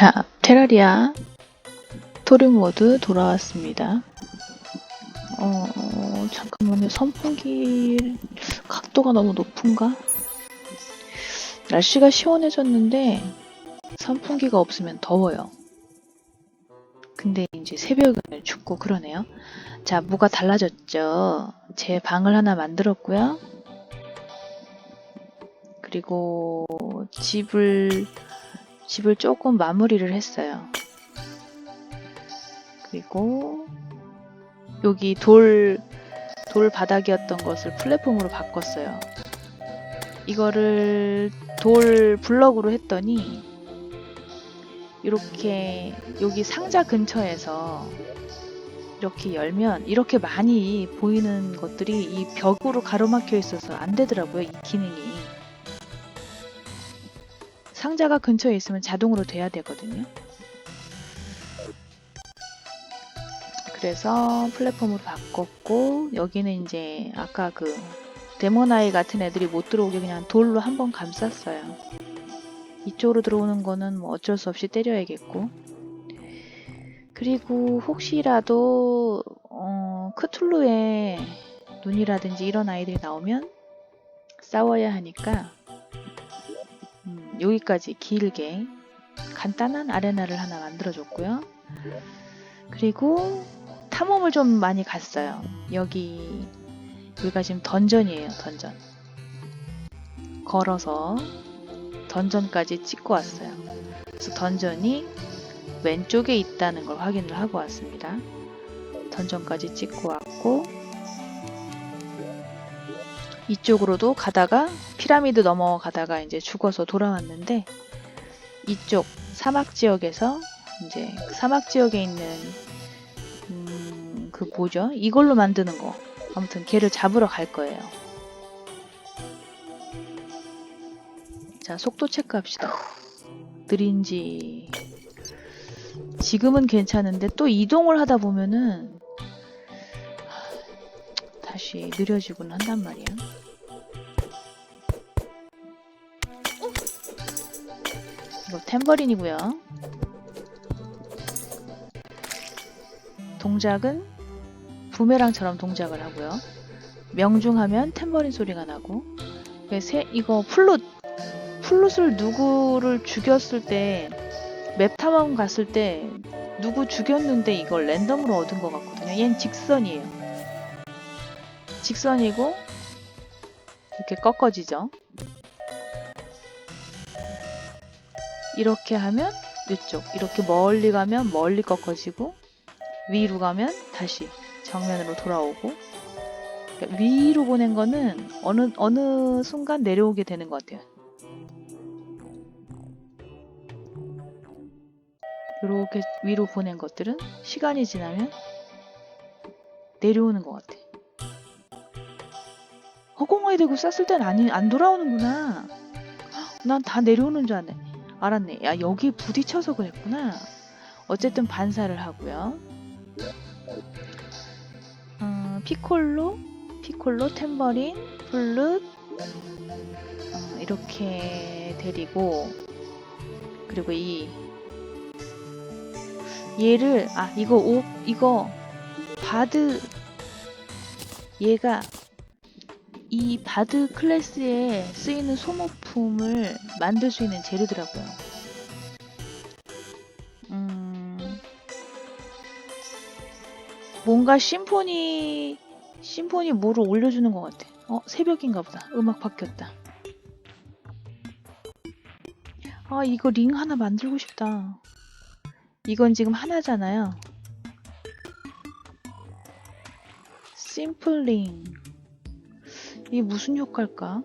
자, 테라리아 토르 모드 돌아왔습니다. 어, 잠깐만요. 선풍기 각도가 너무 높은가? 날씨가 시원해졌는데 선풍기가 없으면 더워요. 근데 이제 새벽은 춥고 그러네요. 자, 뭐가 달라졌죠? 제 방을 하나 만들었고요. 그리고 집을 집을 조금 마무리를 했어요. 그리고 여기 돌, 돌 바닥이었던 것을 플랫폼으로 바꿨어요. 이거를 돌 블럭으로 했더니 이렇게 여기 상자 근처에서 이렇게 열면 이렇게 많이 보이는 것들이 이 벽으로 가로막혀 있어서 안 되더라고요. 이 기능이. 상자가 근처에 있으면 자동으로 돼야 되거든요. 그래서 플랫폼으로 바꿨고 여기는 이제 아까 그 데모나이 같은 애들이 못 들어오게 그냥 돌로 한번 감쌌어요. 이쪽으로 들어오는 거는 뭐 어쩔 수 없이 때려야겠고 그리고 혹시라도 어, 크툴루의 눈이라든지 이런 아이들이 나오면 싸워야 하니까 음, 여기까지 길게 간단한 아레나를 하나 만들어줬고요. 그리고 탐험을 좀 많이 갔어요. 여기 여기가 지금 던전이에요. 던전. 걸어서 던전까지 찍고 왔어요. 그래서 던전이 왼쪽에 있다는 걸 확인을 하고 왔습니다. 던전까지 찍고 왔고 이쪽으로도 가다가 피라미드 넘어가다가 이제 죽어서 돌아왔는데 이쪽 사막 지역에서 이제 그 사막 지역에 있는 음, 그 뭐죠? 이걸로 만드는 거. 아무튼 걔를 잡으러 갈 거예요. 자, 속도 체크합시다. 느린지 지금은 괜찮은데 또 이동을 하다 보면은 다시 느려지곤 한단 말이야. 이거 템버린이고요. 동작은 부메랑처럼 동작을 하고요. 명중하면 템버린 소리가 나고 세, 이거 플룻 플룻을 누구를 죽였을 때 맵 탐험 갔을 때 누구 죽였는데 이걸 랜덤으로 얻은 것 같거든요. 얘는 직선이에요. 직선이고 이렇게 꺾어지죠. 이렇게 하면 이쪽 이렇게 멀리 가면 멀리 꺾어지고 위로 가면 다시 정면으로 돌아오고 그러니까 위로 보낸 거는 어느 어느 순간 내려오게 되는 것 같아요. 이렇게 위로 보낸 것들은 시간이 지나면 내려오는 것 같아. 허공에 대고 쐈을 땐 아니 안 돌아오는구나. 난 다 내려오는 줄 알았네. 알았네. 야 여기 부딪혀서 그랬구나. 어쨌든 반사를 하고요. 어, 피콜로, 피콜로, 템버린, 플룻 어, 이렇게 데리고 그리고 이 얘를 아 이거 오 이거 바드 얘가 이 바드 클래스에 쓰이는 소모 품을 만들 수 있는 재료더라고요. 음, 뭔가 심포니 심포니 뭐를 올려주는 것 같아. 어 새벽인가 보다. 음악 바뀌었다. 아 이거 링 하나 만들고 싶다. 이건 지금 하나잖아요. 심플링. 이게 무슨 효과일까?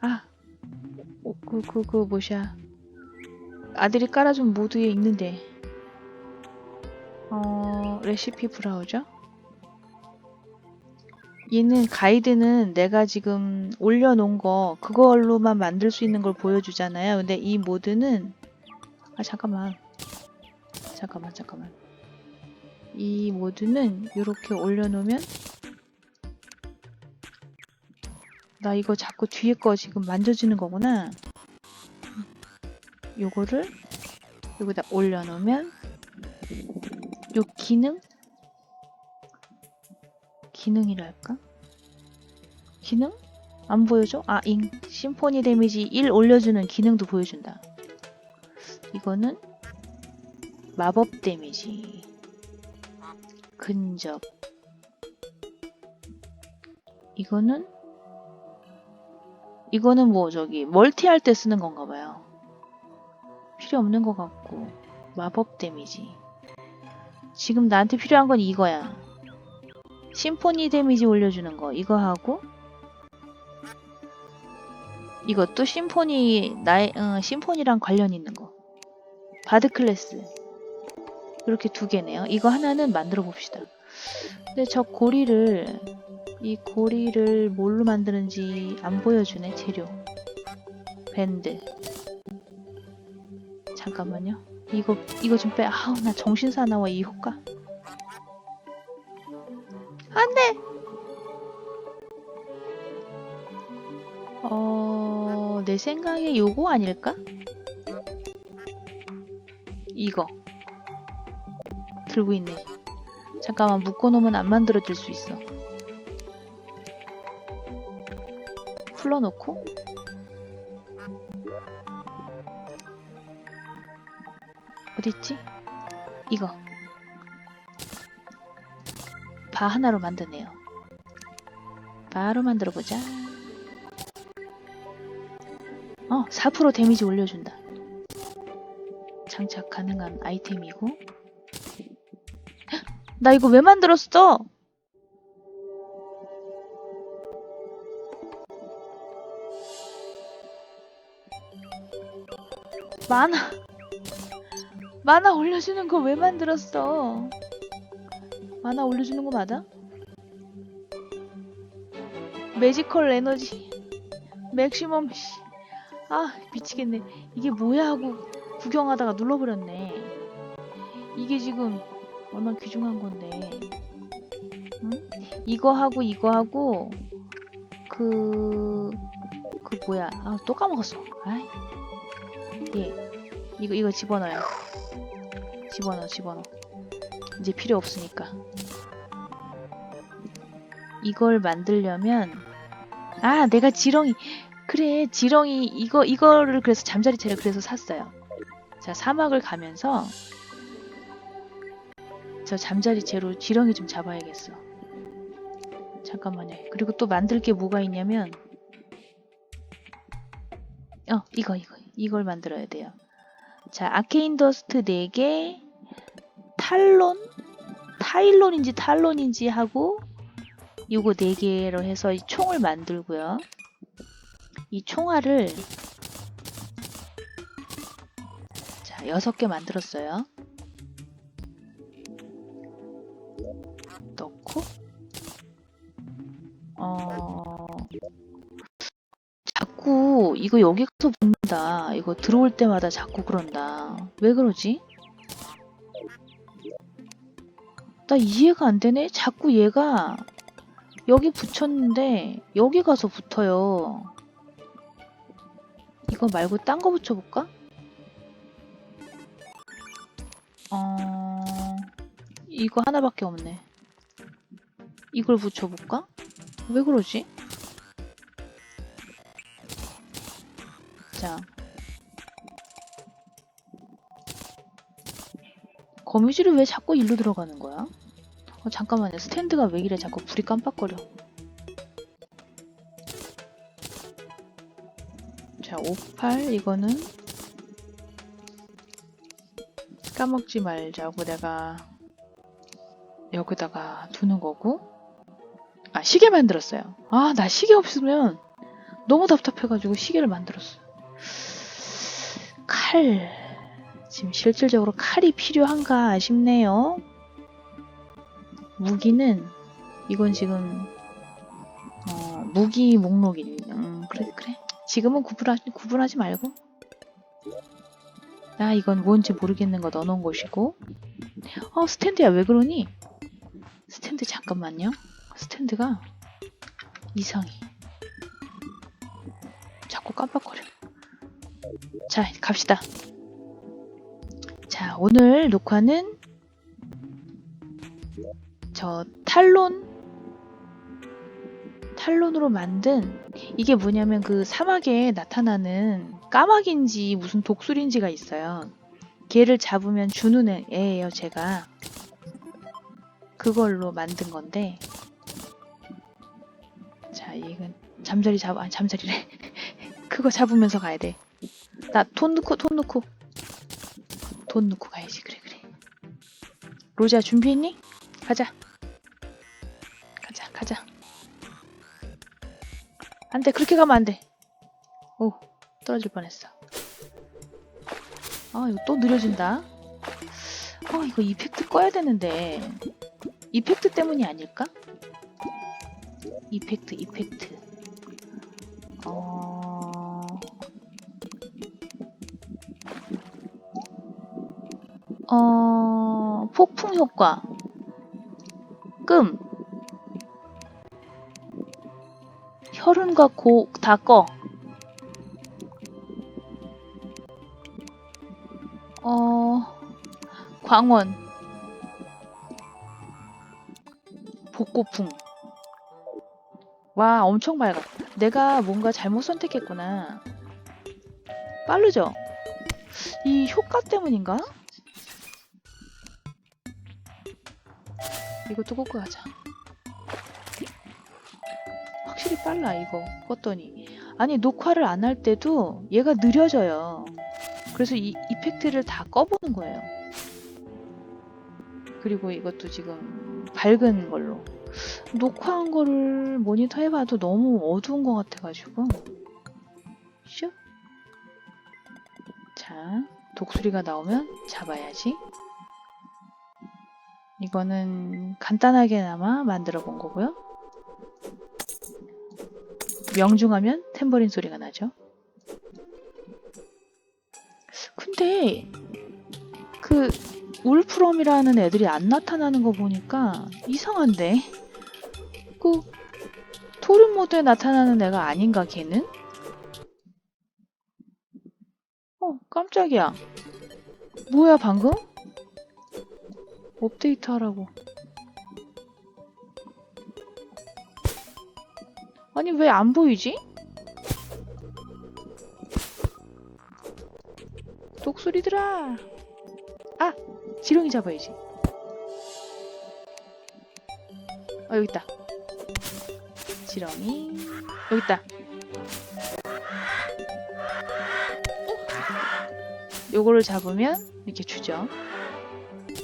아, 어, 그, 그, 그, 뭐냐. 아들이 깔아준 모드에 있는데. 어, 레시피 브라우저? 얘는 가이드는 내가 지금 올려놓은 거, 그걸로만 만들 수 있는 걸 보여주잖아요. 근데 이 모드는, 아, 잠깐만. 잠깐만, 잠깐만. 이 모드는 이렇게 올려놓으면 나 이거 자꾸 뒤에 거 지금 만져지는 거구나. 요거를 여기다 올려놓으면 요 기능 기능이랄까? 기능? 안 보여줘? 아, 잉 심포니 데미지 1 올려주는 기능도 보여준다. 이거는 마법 데미지 근접 이거는 이거는 뭐 저기 멀티할 때 쓰는 건가 봐요. 필요 없는 것 같고 마법 데미지 지금 나한테 필요한 건 이거야. 심포니 데미지 올려주는 거 이거 하고 이것도 심포니 나의 어, 심포니랑 관련 있는 거 바드 클래스 이렇게 두 개네요. 이거 하나는 만들어 봅시다. 근데 저 고리를 이 고리를 뭘로 만드는지 안 보여주네 재료 밴드 잠깐만요. 이거 이거 좀 빼. 아우 나 정신 사나워 이 효과. 안돼. 어, 내 생각에 요거 아닐까? 이거 들고 있네. 잠깐만 묶어놓으면 안 만들어질 수 있어. 풀러놓고 어딨지? 이거 바 하나로 만드네요. 바로 만들어보자. 어, 4% 데미지 올려준다. 장착 가능한 아이템이고. 헉, 나 이거 왜 만들었어? 만화 만화 올려주는 거 왜 만들었어? 만화 올려주는 거 맞아? 매지컬 에너지 맥시멈 씨. 아 미치겠네 이게 뭐야 하고 구경하다가 눌러버렸네 이게 지금 얼마나 귀중한 건데 응? 이거 하고 이거 하고 그... 그 뭐야 아 또 까먹었어 아이 예 이거 이거 집어넣어요. 집어넣어 집어넣어. 이제 필요 없으니까. 이걸 만들려면 아 내가 지렁이 그래 지렁이 이거 이거를 그래서 잠자리 채를 그래서 샀어요. 자 사막을 가면서 저 잠자리 채로 지렁이 좀 잡아야겠어. 잠깐만요. 그리고 또 만들 게 뭐가 있냐면 어 이거 이거. 이걸 만들어야 돼요 자 아케인 더스트 4개. 탈론? 타일론인지 탈론인지 하고 요거 4개로 해서 이 총을 만들고요. 이 총알을 자 6개 만들었어요. 넣고 어 이거 여기 가서 붙는다 이거 들어올 때마다 자꾸 그런다 왜 그러지? 나 이해가 안 되네 자꾸 얘가 여기 붙였는데 여기 가서 붙어요 이거 말고 딴 거 붙여볼까? 어... 이거 하나밖에 없네. 이걸 붙여볼까? 왜 그러지? 자. 거미줄이 왜 자꾸 일로 들어가는 거야? 어, 잠깐만요. 스탠드가 왜 이래? 자꾸 불이 깜빡거려. 자, 58 이거는 까먹지 말자고 내가 여기다가 두는 거고 아 시계 만들었어요. 아 나 시계 없으면 너무 답답해가지고 시계를 만들었어. 칼. 지금 실질적으로 칼이 필요한가 아쉽네요. 무기는 이건 지금 어, 무기 목록이 음, 그래 그래. 지금은 구분하지, 구분하지 말고. 아 이건 뭔지 모르겠는 거 넣어놓은 것이고. 어 스탠드야. 왜 그러니? 스탠드 잠깐만요. 스탠드가 이상해. 자꾸 깜빡거려 자 갑시다 자, 오늘 녹화는 저 탈론 탈론으로 만든 이게 뭐냐면 그 사막에 나타나는 까마귀인지 무슨 독수리인지가 있어요. 걔를 잡으면 주는 애- 애예요, 제가. 그걸로 만든 건데. 자, 이건 잠자리 잡아, 잠자리래. 그거 잡으면서 가야 돼. 나 돈 넣고, 돈 넣고. 돈 넣고 가야지. 그래, 그래. 로자 준비했니? 가자. 가자, 가자. 안 돼, 그렇게 가면 안 돼. 오, 떨어질 뻔했어. 아, 이거 또 느려진다. 아, 이거 이펙트 꺼야 되는데. 이펙트 때문이 아닐까? 이펙트, 이펙트. 어... 효과. 끔. 혈흔과 고, 다 꺼. 어, 광원. 복고풍. 와, 엄청 밝아. 내가 뭔가 잘못 선택했구나. 빠르죠? 이 효과 때문인가? 이것도 꽂고 가자. 확실히 빨라, 이거. 껐더니. 아니, 녹화를 안 할 때도 얘가 느려져요. 그래서 이 이펙트를 다 꺼보는 거예요. 그리고 이것도 지금 밝은 걸로. 녹화한 거를 모니터 해봐도 너무 어두운 것 같아가지고. 슉. 자, 독수리가 나오면 잡아야지. 이거는 간단하게나마 만들어 본 거고요. 명중하면 탬버린 소리가 나죠. 근데 그 울프롬이라는 애들이 안 나타나는 거 보니까 이상한데 그 토른 모드에 나타나는 애가 아닌가 걔는? 어 깜짝이야 뭐야 방금? 업데이트 하라고. 아니 왜 안 보이지? 독수리들아! 아! 지렁이 잡아야지. 아 여기 있다. 지렁이. 여기 있다. 요거를 잡으면 이렇게 주죠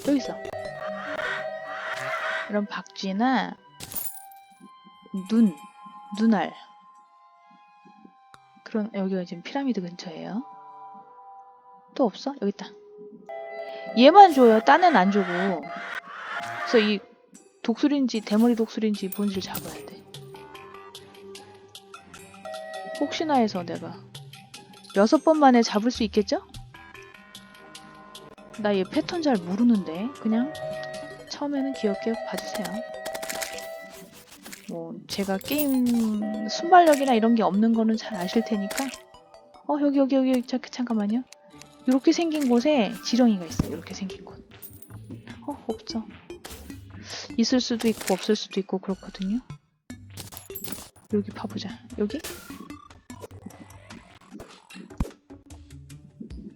여기 있어 이런 박쥐나 눈 눈알 그런 여기가 지금 피라미드 근처예요 또 없어? 여기 있다. 얘만 줘요. 딴 애는 안 주고. 그래서 이 독수리인지 대머리 독수리인지 뭔지를 잡아야 돼. 혹시나 해서 내가 여섯 번 만에 잡을 수 있겠죠? 나 얘 패턴 잘 모르는데 그냥 처음에는 귀엽게 봐주세요. 뭐 제가 게임 순발력이나 이런 게 없는 거는 잘 아실 테니까 어 여기 여기 여기 자, 잠깐만요. 이렇게 생긴 곳에 지렁이가 있어요. 이렇게 생긴 곳. 어, 없죠. 있을 수도 있고 없을 수도 있고 그렇거든요. 여기 봐보자. 여기?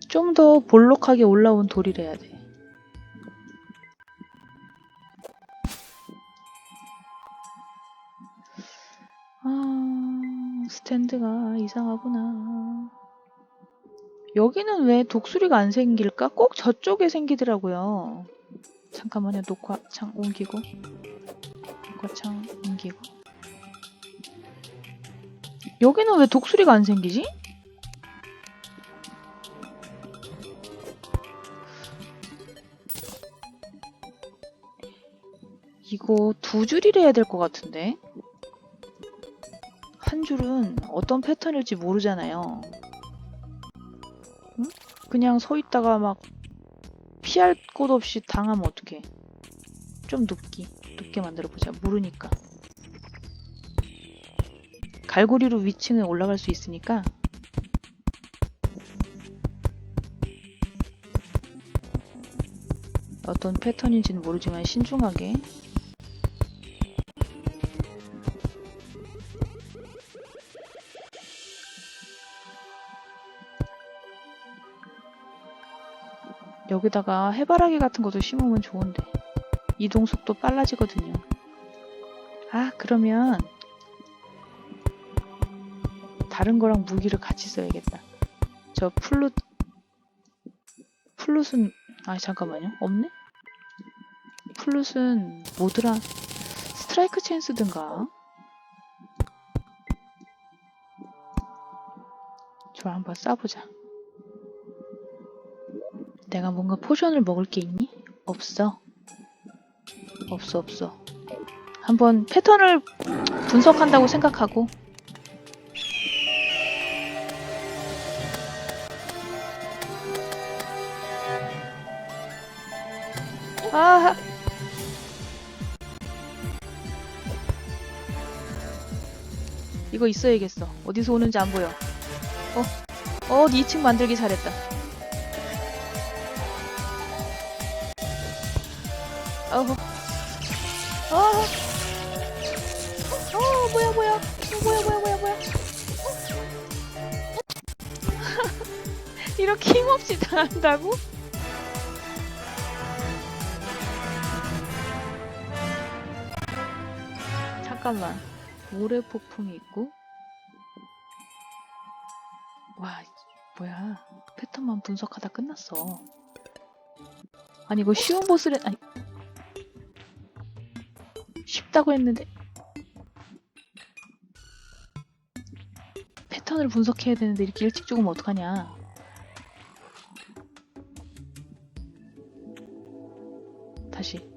좀 더 볼록하게 올라온 돌이래야 돼. 스탠드가 이상하구나. 여기는 왜 독수리가 안 생길까? 꼭 저쪽에 생기더라고요. 잠깐만요. 녹화창 옮기고. 녹화창 옮기고. 여기는 왜 독수리가 안 생기지? 이거 두 줄이라 해야 될 것 같은데. 한 줄은 어떤 패턴일지 모르잖아요. 그냥 서 있다가 막 피할 곳 없이 당하면 어떡해. 좀 높게, 높게 만들어보자. 모르니까. 갈고리로 위층에 올라갈 수 있으니까 어떤 패턴인지는 모르지만 신중하게 여기다가 해바라기 같은 것도 심으면 좋은데 이동 속도 빨라지거든요. 아 그러면 다른 거랑 무기를 같이 써야겠다. 저 플룻 플룻은 아 잠깐만요 없네? 플룻은 뭐더라? 스트라이크 챈스든가 저 한번 쏴보자. 내가 뭔가 포션을 먹을 게 있니? 없어. 없어, 없어. 한번 패턴을 분석한다고 생각하고. 아! 이거 있어야겠어. 어디서 오는지 안 보여. 어, 어, 2층 만들기 잘했다. 어. 어, 뭐야, 뭐야. 어, 뭐야, 뭐야, 뭐야, 뭐야. 이렇게 힘없이 당한다고? 잠깐만. 모래 폭풍이 있고. 와, 뭐야. 패턴만 분석하다 끝났어. 아니, 이거 쉬운 보스래, 아니, 쉽다고 했는데. 패턴을 분석해야 되는데 이렇게 일찍 죽으면 어떡하냐. 다시.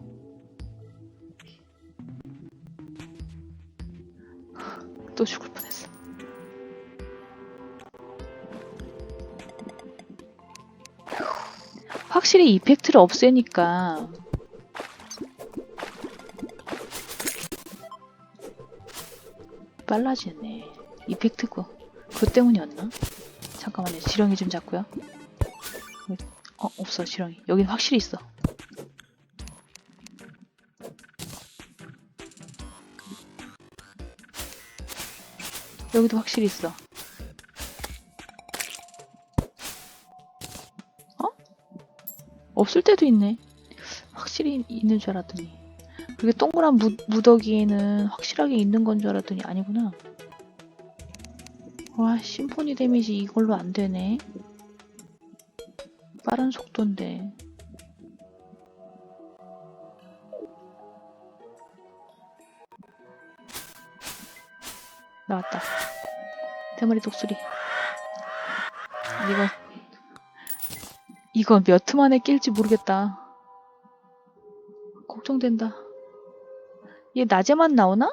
또 죽을 뻔했어. 확실히 이펙트를 없애니까 빨라지네. 이펙트고. 그것 때문이었나? 잠깐만요. 지렁이 좀 잡고요. 어, 없어, 지렁이. 여긴 확실히 있어. 여기도 확실히 있어. 어? 없을 때도 있네. 확실히 있는 줄 알았더니. 그게 동그란 무, 무더기에는 확실하게 있는 건 줄 알았더니 아니구나. 와, 심포니 데미지 이걸로 안 되네. 빠른 속도인데. 나왔다. 대머리 독수리. 이거, 이거 몇트 만에 낄지 모르겠다. 걱정된다. 얘 낮에만 나오나?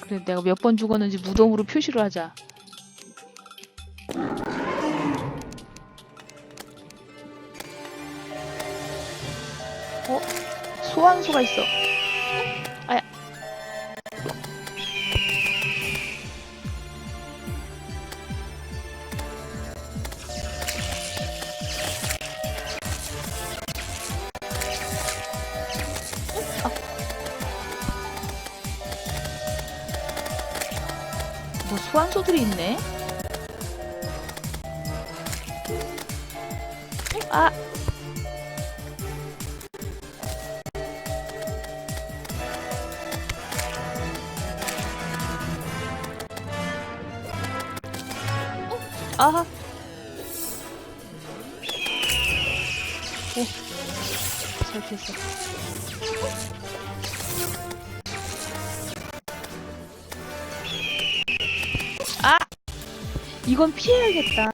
그래 내가 몇 번 죽었는지 무덤으로 표시를 하자. 어? 소환수가 있어. 뭐 소환소들이 있네. 아. 아하. 오. 잘 됐어. 이건 피해야겠다.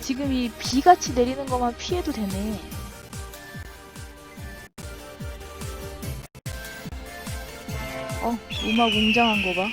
지금 이 비같이 내리는 것만 피해도 되네. 어, 음악 웅장한 거 봐.